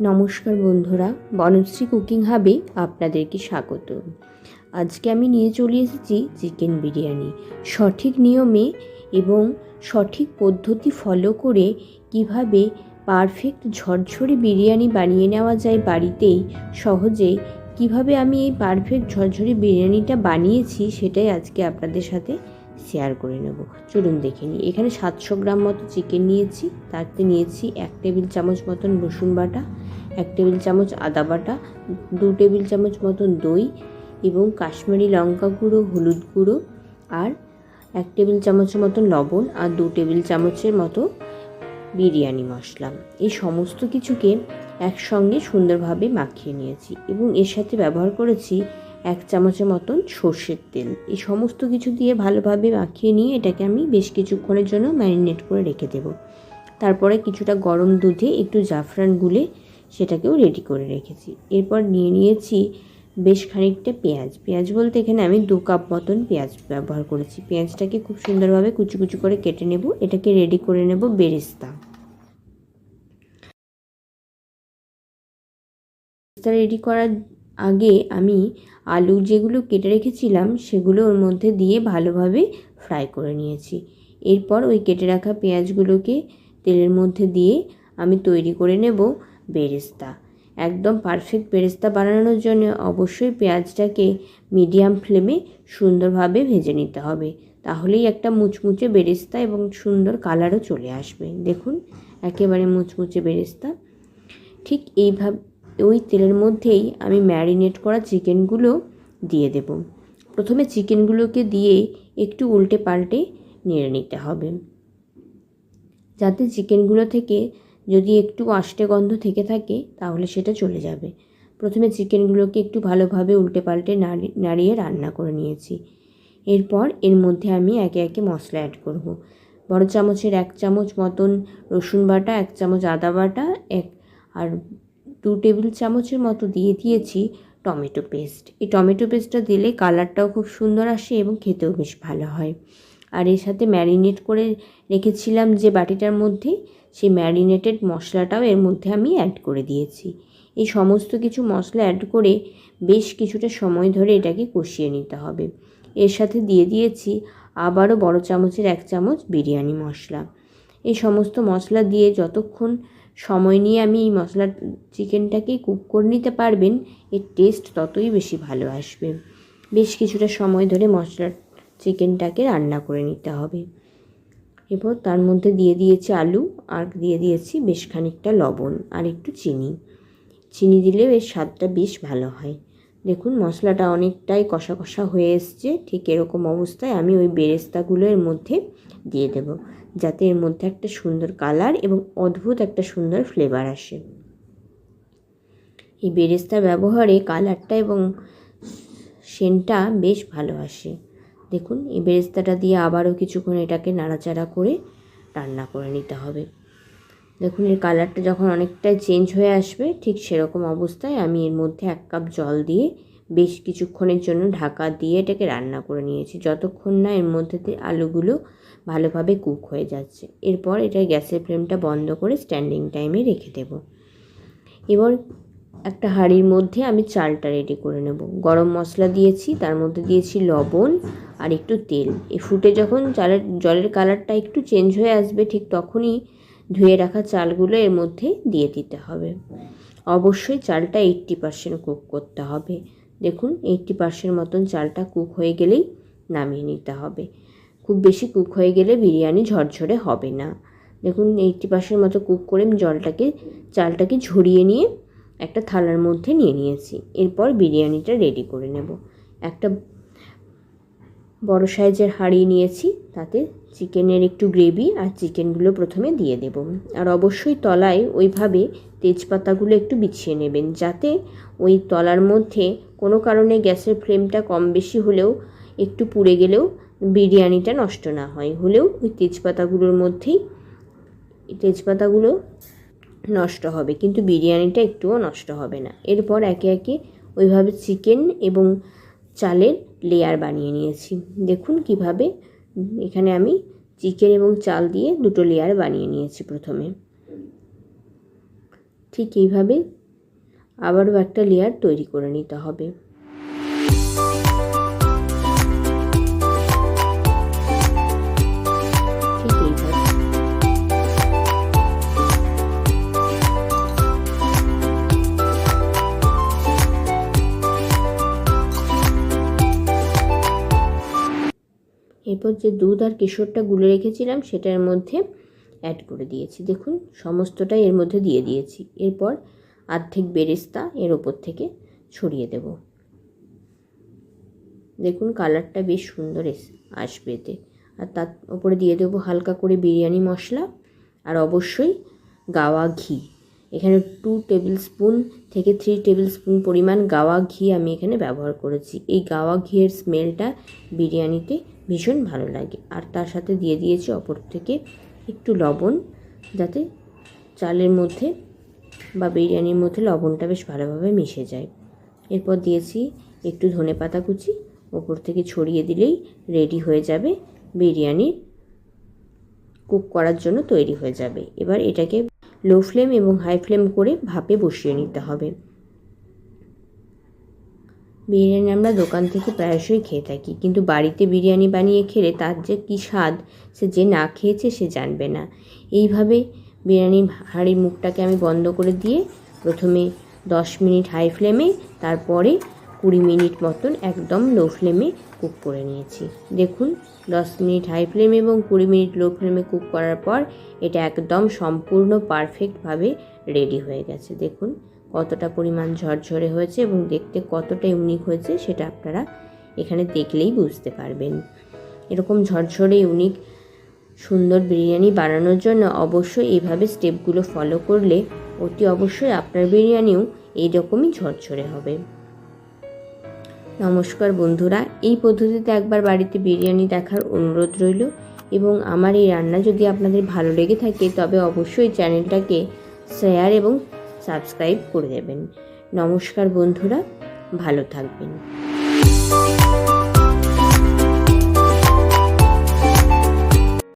নমস্কার বন্ধুরা, বনশ্রী কুকিং হাবে আপনাদেরকে স্বাগত। আজকে আমি নিয়ে চলে এসেছি চিকেন বিরিয়ানি। সঠিক নিয়মে এবং সঠিক পদ্ধতি ফলো করে কীভাবে পারফেক্ট ঝরঝরে বিরিয়ানি বানিয়ে নেওয়া যায় বাড়িতেই, সহজে কীভাবে আমি এই পারফেক্ট ঝরঝরে বিরিয়ানিটা বানিয়েছি সেটাই আজকে আপনাদের সাথে শেয়ার করে নেব। চলুন দেখে নিই। এখানে সাতশো গ্রাম মতো চিকেন নিয়েছি। তাতে নিয়েছি এক টেবিল চামচ মতন রসুন বাটা, এক টেবিল চামচ আদা বাটা, দু টেবিল চামচ মতন দই এবং কাশ্মীরি লঙ্কা গুঁড়ো, হলুদ গুঁড়ো আর এক টেবিল চামচের মতন লবণ আর দু টেবিল চামচের মতো বিরিয়ানি মশলা। এই সমস্ত কিছুকে একসঙ্গে সুন্দরভাবে মাখিয়ে নিয়েছি এবং এর সাথে ব্যবহার করেছি এক চামচের মতন সর্ষের তেল। এই সমস্ত কিছু দিয়ে ভালোভাবে মাখিয়ে নিয়ে এটাকে আমি বেশ কিছুক্ষণের জন্য ম্যারিনেট করে রেখে দেব। তারপরে কিছুটা গরম দুধে একটু জাফরান গুলে সেটাকেও রেডি করে রেখেছি। এরপর নিয়ে নিয়েছি বেশ খানিকটা পেঁয়াজ। পেঁয়াজ বলতে এখানে আমি দু কাপ মতন পেঁয়াজ ব্যবহার করেছি। পেঁয়াজটাকে খুব সুন্দরভাবে কুচি কুচি করে কেটে নেব। এটাকে রেডি করে নেব বেরেস্তা। রেডি করার আগে আমি আলু যেগুলো কেটে রেখেছিলাম সেগুলো ওর মধ্যে দিয়ে ভালোভাবে ফ্রাই করে নিয়েছি। এরপর ওই কেটে রাখা পেঁয়াজগুলোকে তেলের মধ্যে দিয়ে আমি তৈরি করে নেব বেরেস্তা। একদম পারফেক্ট বেরেস্তা বানানোর জন্য অবশ্যই পেঁয়াজটাকে মিডিয়াম ফ্লেমে সুন্দরভাবে ভেজে নিতে হবে। তাহলেই একটা মুচমুচে বেরেস্তা এবং সুন্দর কালারও চলে আসবে। দেখুন, একেবারে মুচমুচে বেরেস্তা। ঠিক এইভাবে ওই তেলের মধ্যেই আমি ম্যারিনেট করা চিকেনগুলো দিয়ে দেব। প্রথমে চিকেনগুলোকে দিয়ে একটু উল্টে পাল্টে নেড়ে নিতে হবে। যাতে চিকেনগুলো থেকে যদি একটু আষ্টে গন্ধ থেকে থাকে, তাহলে সেটা চলে যাবে। প্রথমে চিকেনগুলোকে একটু ভালোভাবে উল্টে পাল্টে নাড়িয়ে রান্না করে নিয়েছি। এরপর এর মধ্যে আমি একে একে মশলা অ্যাড করব। বড় চামচের এক চামচ মতন রসুন বাটা, এক চামচ আদা বাটা, এক আর দু টেবিল চামচের মতো দিয়ে দিয়েছি টমেটো পেস্ট। এই টমেটো পেস্টটা দিলে কালারটাও খুব সুন্দর আসে এবং খেতেও বেশ ভালো হয়। আর এর সাথে ম্যারিনেট করে রেখেছিলাম যে বাটিটার মধ্যে, সেই ম্যারিনেটেড মশলাটাও এর মধ্যে আমি অ্যাড করে দিয়েছি। এই সমস্ত কিছু মশলা অ্যাড করে বেশ কিছুটা সময় ধরে এটাকে কষিয়ে নিতে হবে। এর সাথে দিয়ে দিয়েছি আবারও বড় চামচের এক চামচ বিরিয়ানি মশলা। এই সমস্ত মশলা দিয়ে যতক্ষণ সময় নিয়ে আমি এই মশলা চিকেনটাকে কুক করে নিতে পারবেন, এর টেস্ট ততই বেশি ভালো আসবে। বেশ কিছুটা সময় ধরে মশলা চিকেনটাকে রান্না করে নিতে হবে। এরপর তার মধ্যে দিয়ে দিয়েছি আলু, আর দিয়ে দিয়েছি বেশ খানিকটা লবণ, আর একটু চিনি। চিনি দিলে এর স্বাদটা বেশ ভালো হয়। দেখুন, মশলাটা অনেকটাই কষা কষা হয়ে এসছে। ঠিক এরকম অবস্থায় আমি ওই বেরেস্তাগুলো এর মধ্যে দিয়ে দেব, যাতে এর মধ্যে একটা সুন্দর কালার এবং অদ্ভুত একটা সুন্দর ফ্লেভার আসে। এই বেরেস্তা ব্যবহারে কালারটা এবং সেন্টটা বেশ ভালো আসে। দেখুন, এই বেরেস্তাটা দিয়ে আবারও কিছুক্ষণ এটাকে নাড়াচাড়া করে রান্না করে নিতে হবে। দেখুন, এর কালারটা যখন অনেকটাই চেঞ্জ হয়ে আসবে, ঠিক সেরকম অবস্থায় আমি এর মধ্যে এক কাপ জল দিয়ে বেশ কিছুক্ষণের জন্য ঢাকা দিয়ে এটাকে রান্না করে নিয়েছি। যতক্ষণ না এর মধ্যে আলুগুলো ভালোভাবে কুক হয়ে যাচ্ছে। এরপর এটা গ্যাসের ফ্লেমটা বন্ধ করে স্ট্যান্ডিং টাইমে রেখে দেব। এবার একটা হাঁড়ির মধ্যে আমি চালটা রেডি করে নেব। গরম মশলা দিয়েছি, তার মধ্যে দিয়েছি লবণ আর একটু তেল। এ ফুটে যখন চালের, জলের কালারটা একটু চেঞ্জ হয়ে আসবে, ঠিক তখনই ধুয়ে রাখা চালগুলো এর মধ্যে দিয়ে দিতে হবে। অবশ্যই চালটা এইট্টি পার্সেন্ট কুক করতে হবে। দেখুন এইট্টি পার্সেন্ট মতন চালটা কুক হয়ে গেলেই নামিয়ে নিতে হবে। খুব বেশি কুক হয়ে গেলে বিরিয়ানি ঝরঝরে হবে না। দেখুন এইট্টি পার্সেন্ট মতো কুক করে আমি জলটাকে, চালটাকে ঝরিয়ে নিয়ে একটা থালার মধ্যে নিয়ে নিয়েছি। এরপর বিরিয়ানিটা রেডি করে নেব। একটা বড় সাইজের হাঁড়ি নিয়েছি, তাতে চিকেনের একটু গ্রেভি আর চিকেনগুলো প্রথমে দিয়ে দেব। আর অবশ্যই তলায় ওইভাবে তেজপাতাগুলো একটু বিছিয়ে নেবেন, যাতে ওই তলার মধ্যে কোনো কারণে গ্যাসের ফ্লেমটা কম বেশি হলেও একটু পুড়ে গেলেও বিরিয়ানিটা নষ্ট না হয়। হলেও ওই তেজপাতাগুলোর মধ্যেই তেজপাতাগুলো নষ্ট হবে, কিন্তু বিরিয়ানিটা একটুও নষ্ট হবে না। এরপর একে একে ওইভাবে চিকেন এবং চালের লেয়ার বানিয়ে নিয়েছি। দেখুন কীভাবে এখানে আমি চিকেন এবং চাল দিয়ে দুটো লেয়ার বানিয়ে নিয়েছি প্রথমে। ঠিক এইভাবে আবারও একটা লেয়ার তৈরি করে নিতে হবে। এরপর যে দুধ আর কেশরটা গুলে রেখেছিলাম, সেটার মধ্যে অ্যাড করে দিয়েছি। দেখুন, সমস্তটাই এর মধ্যে দিয়ে দিয়েছি। এরপর অর্ধেক বেরেস্তা এর ওপর থেকে ছড়িয়ে দেব। দেখুন, কালারটা বেশ সুন্দর আসবে এতে। আর তার ওপরে দিয়ে দেবো হালকা করে বিরিয়ানি মশলা আর অবশ্যই গাওয়া ঘি। এখানে টু টেবিল স্পুন থেকে থ্রি টেবিল স্পুন পরিমাণ গাওয়া ঘি আমি এখানে ব্যবহার করেছি। এই গাওয়া ঘিয়ের স্মেলটা বিরিয়ানিতে ভীষণ ভালো লাগে। আর তার সাথে দিয়ে দিয়েছি অপর থেকে একটু লবণ, যাতে চালের মধ্যে বা বিরিয়ানির মধ্যে লবণটা বেশ ভালোভাবে মিশে যায়। এরপর দিয়েছি একটু ধনে পাতা কুচি, ওপর থেকে ছড়িয়ে দিলেই রেডি হয়ে যাবে বিরিয়ানি। কুক করার জন্য তৈরি হয়ে যাবে। এবার এটাকে লো ফ্লেম এবং হাই ফ্লেম করে ভাপে বসিয়ে নিতে হবে। বিরিয়ানি আমরা দোকান থেকে প্রায়শই খেয়ে থাকি, কিন্তু বাড়িতে বিরিয়ানি বানিয়ে খেলে তার যে কী স্বাদ, সে যে না খেয়েছে সে জানবে না। এইভাবে বিরিয়ানির হাঁড়ির মুখটাকে আমি বন্ধ করে দিয়ে প্রথমে দশ মিনিট হাই ফ্লেমে, তারপরে কুড়ি মিনিট মতন একদম লো ফ্লেমে কুক করে নিয়েছি। দেখুন, দশ মিনিট হাই ফ্লেম এবং কুড়ি মিনিট লো ফ্লেমে কুক করার পর এটা একদম সম্পূর্ণ পারফেক্টভাবে রেডি হয়ে গেছে। দেখুন কতটা পরিমাণ ঝরঝরে হয়েছে এবং দেখতে কতটা ইউনিক হয়েছে সেটা আপনারা এখানে দেখলেই বুঝতে পারবেন। এরকম ঝরঝরে ইউনিক সুন্দর বিরিয়ানি বানানোর জন্য অবশ্যই এইভাবে স্টেপগুলো ফলো করলে অতি অবশ্যই আপনার বিরিয়ানিও এইরকমই ঝরঝরে হবে। নমস্কার বন্ধুরা, এই পদ্ধতিতে একবার বাড়িতে বিরিয়ানি দেখার অনুরোধ রইল এবং আমার এই রান্না যদি আপনাদের ভালো লেগে থাকে তবে অবশ্যই চ্যানেলটাকে শেয়ার এবং সাবস্ক্রাইব করে দেবেন। নমস্কার বন্ধুরা ভালো থাকবেন।